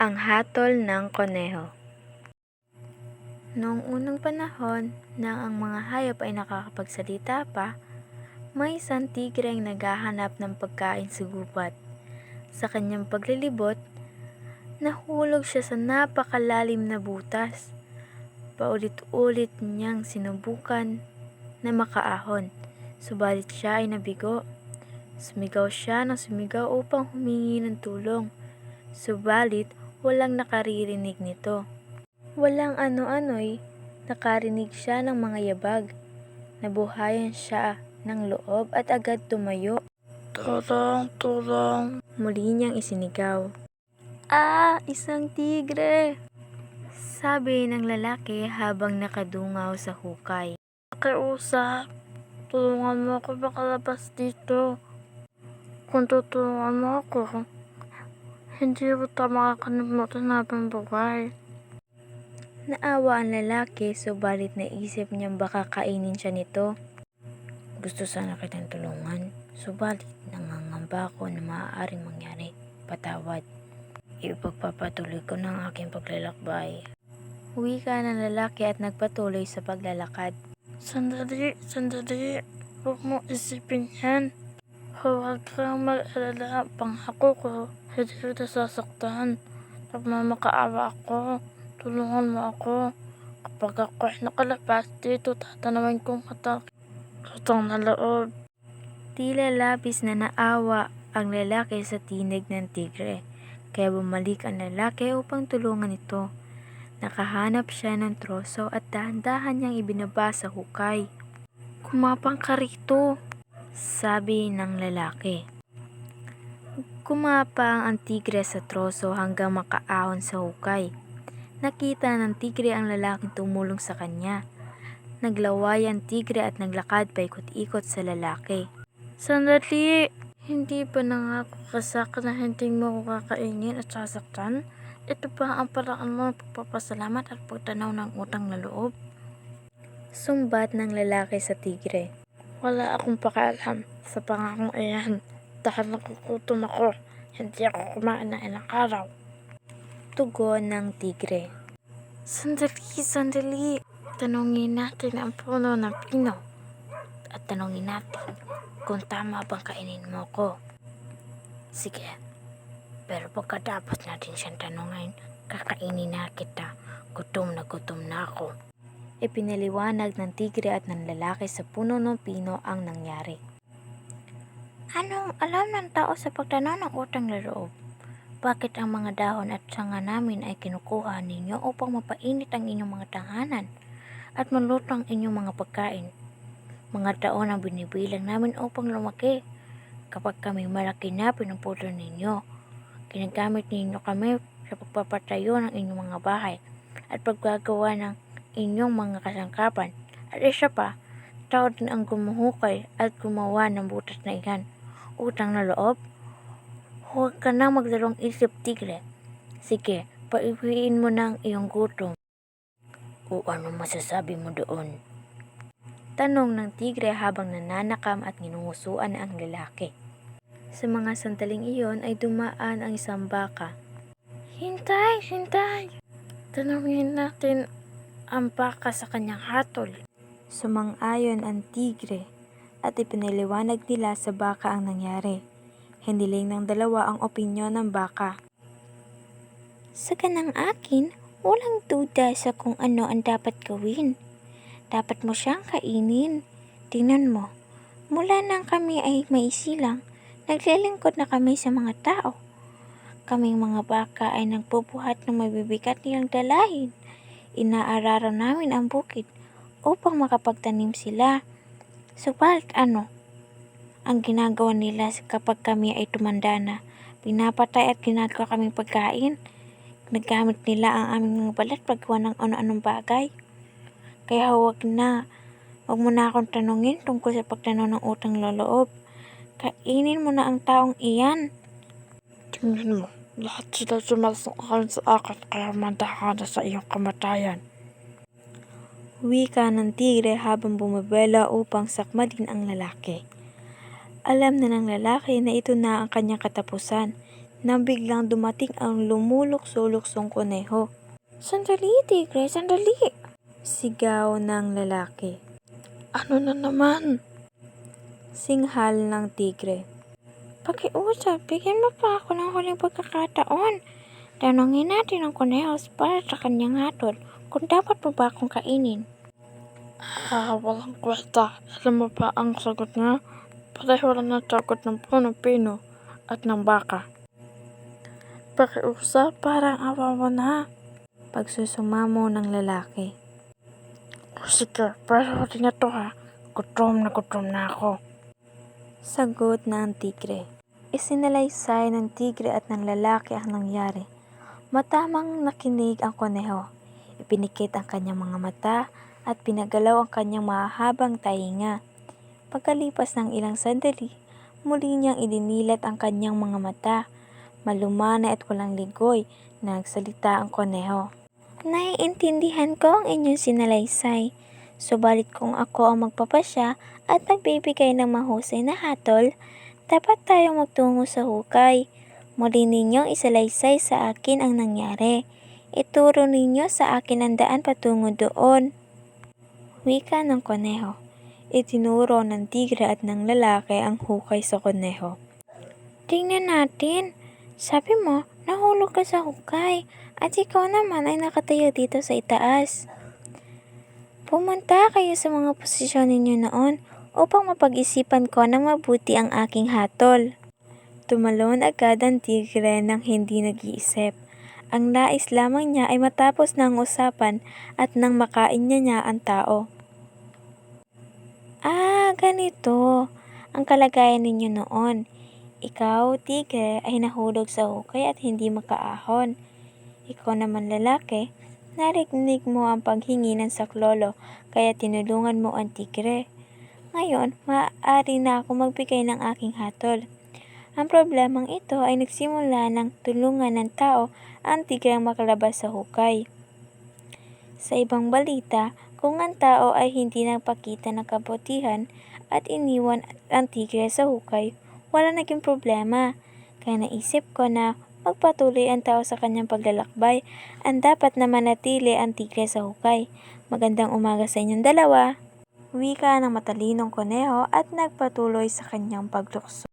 Ang hatol ng koneho Noong unang panahon na ang mga hayop ay nakakapagsalita pa, may isang tigre ang naghahanap ng pagkain sa gubat. Sa kanyang paglilibot, nahulog siya sa napakalalim na butas. Paulit-ulit niyang sinubukan na makaahon, subalit siya ay nabigo. Sumigaw siya ng sumigaw upang humingi ng tulong, subalit walang nakaririnig nito. Walang ano-ano'y nakarinig siya ng mga yabag. Nabuhayan siya ng loob at agad tumayo. Tulong, tulong. Muli niyang isinigaw. Ah, isang tigre! Sabi ng lalaki habang nakadungaw sa hukay. Pakiusap. Tulungan mo ako makalabas dito. Kung tutulungan mo ako, hindi mo ito makakalimutan habang buhay. Naawa ang lalaki subalit naisip niyang baka kainin siya nito. Gusto sana kitang tulungan, subalit nangangamba ako na maaaring mangyari. Patawad. Ipagpapatuloy ko ng aking paglalakbay. Uwi ka ng lalaki at nagpatuloy sa paglalakad. Sandali, sandali. Huwag mo isipin yan. Huwag kang mag-alala. Pangako ko, hindi kita sasaktan. Nagmamakaawa ako. Tulungan mo ako. Kapag ako ay nakalabas dito, tatanawin kong katak. Katang na loob. Tila labis na naawa ang lalaki sa tinig ng tigre. Kaya bumalik ang lalaki upang tulungan ito. Nakahanap siya ng troso at dahan-dahan niyang ibinaba sa hukay. Kumapang ka rito, sabi ng lalaki. Kumapang ang tigre sa troso hanggang makaahon sa hukay. Nakita ng tigre ang lalaking tumulong sa kanya. Naglaway ang tigre at naglakad paikot-ikot sa lalaki. Sandali! Hindi ba nangako ka sa akin na hindi mo ako kakainin at sasaktan? Ito ba ang paraan mo ng pagpapasalamat at pagtanaw ng utang na loob? Sumbat ng lalaki sa tigre. Wala akong pakialam sa pangakong iyan dahil nakukutom ako. Hindi ako kumain ng ilang araw. Tugon ng tigre. Sandali, sandali. Tanungin natin ang puno ng pino. At tanongin natin kung tama bang kainin mo ko. Sige. Pero pagkatapos natin siyang tanungin, kakainin na kita. Gutom na gutom na ako. Ipinaliwanag ng tigre at ng lalaki sa puno ng pino ang nangyari. Anong alam ng tao sa pagtanaw ng utang na? Bakit ang mga dahon at sanga namin ay kinukuha ninyo upang mapainit ang inyong mga tahanan at maluto ang inyong mga pagkain? Mga taon ang binibilang namin upang lumaki. Kapag kami malaki na, pinuputol ninyo. Ginagamit ninyo kami sa pagpapatayo ng inyong mga bahay at paggagawa ng inyong mga kasangkapan. At isa pa, tao din ang gumuhukay at gumawa ng butas na iyan. Utang na loob? Huwag ka na magdalong isip, tigre. Sige, paiwiin mo ng iyong gutom. O ano masasabi mo doon? Tanong ng tigre habang nananakam at nginungusuan ang lalaki. Sa mga sandaling iyon ay dumaan ang isang baka. Hintay, hintay. Tanungin natin ang baka sa kanyang hatol. Sumang-ayon ang tigre at ipinaliwanag nila sa baka ang nangyari. Hiniling ng dalawa ang opinyon ng baka. Sa kanang akin, walang duda sa kung ano ang dapat gawin. Dapat mo siyang kainin. Tingnan mo, mula nang kami ay maisilang, naglilingkod na kami sa mga tao. Kaming mga baka ay nagbubuhat ng mabibigat nilang dalahin. Inaararo namin ang bukid upang makapagtanim sila. Subalit ano? Ang ginagawa nila kapag kami ay tumanda na, pinapatay at ginagawa kaming pagkain. Nagamit nila ang aming mga balat paggawa ng ano-anong bagay. Kaya huwag na, huwag mo na akong tanungin tungkol sa pagtanaw ng utang loloob. Kainin mo na ang taong iyan. Tingnan mo, lahat sila sumasakal sa akin kaya mandahan na sa iyong kamatayan. Wika ng tigre habang bumabela upang sakma din ang lalaki. Alam na ng lalaki na ito na ang kanyang katapusan. nang biglang dumating ang lumulok-suluksong kuneho. Sandali, tigre, sandali! Sigaw ng lalaki. Ano na naman? Singhal ng tigre. Pakiusap, bigyan mo pa ako ng huling pagkakataon. Tanungin natin ang kuneho para sa kanyang hatol kung dapat mo ba akong kainin. Ah, walang kwenta. Alam mo ba ang sagot niya? Pareho lang ng sagot ng punong pino at ng baka. Pakiusap, parang awa mo na. Pagsusumamo ng lalaki. O sige, pero rin na to ha. Gutom na gutom na ako. Sagot ng tigre. Isinalaysay ng tigre at ng lalaki ang nangyari. Matamang nakinig ang kuneho. Ipinikit ang kanyang mga mata at pinagalaw ang kanyang mahahabang tainga. Pagkalipas ng ilang sandali, muli niyang idinilat ang kanyang mga mata. Malumana at walang ligoy na nagsalita ang kuneho. Naiintindihan ko ang inyong sinalaysay. Subalit kung ako ang magpapasya at nagbibigay ng mahusay na hatol, dapat tayong magtungo sa hukay. Muli ninyong isalaysay sa akin ang nangyari. Ituro ninyo sa akin ang daan patungo doon. Wika ng koneho. Itinuro ng tigre at ng lalaki ang hukay sa koneho. Tingnan natin. Sabi mo, nahulog ka sa hukay at ikaw naman ay nakatayo dito sa itaas. Pumunta kayo sa mga posisyon ninyo noon upang mapag-isipan ko ng mabuti ang aking hatol. Tumalon agad ang tigre nang hindi nag-iisip. Ang nais lamang niya ay matapos ang usapan at nang makain niya niya ang tao. Ah, ganito. Ang kalagayan ninyo noon. Ikaw, tigre, ay nahulog sa hukay at hindi makaahon. Ikaw naman lalaki, narinig mo ang paghingi ng saklolo kaya tinulungan mo ang tigre. Ngayon, maaari na ako magbigay ng aking hatol. Ang problemang ito ay nagsimula ng tulungan ng tao ang tigre ang makalabas sa hukay. Sa ibang balita, kung ang tao ay hindi nagpakita ng kabutihan at iniwan ang tigre sa hukay, wala naging problema. Kaya naisip ko na magpatuloy ang tao sa kanyang paglalakbay, ang dapat na manatili ang tigre sa hukay. Magandang umaga sa inyong dalawa. Wika ng matalinong koneho at nagpatuloy sa kanyang paglukso.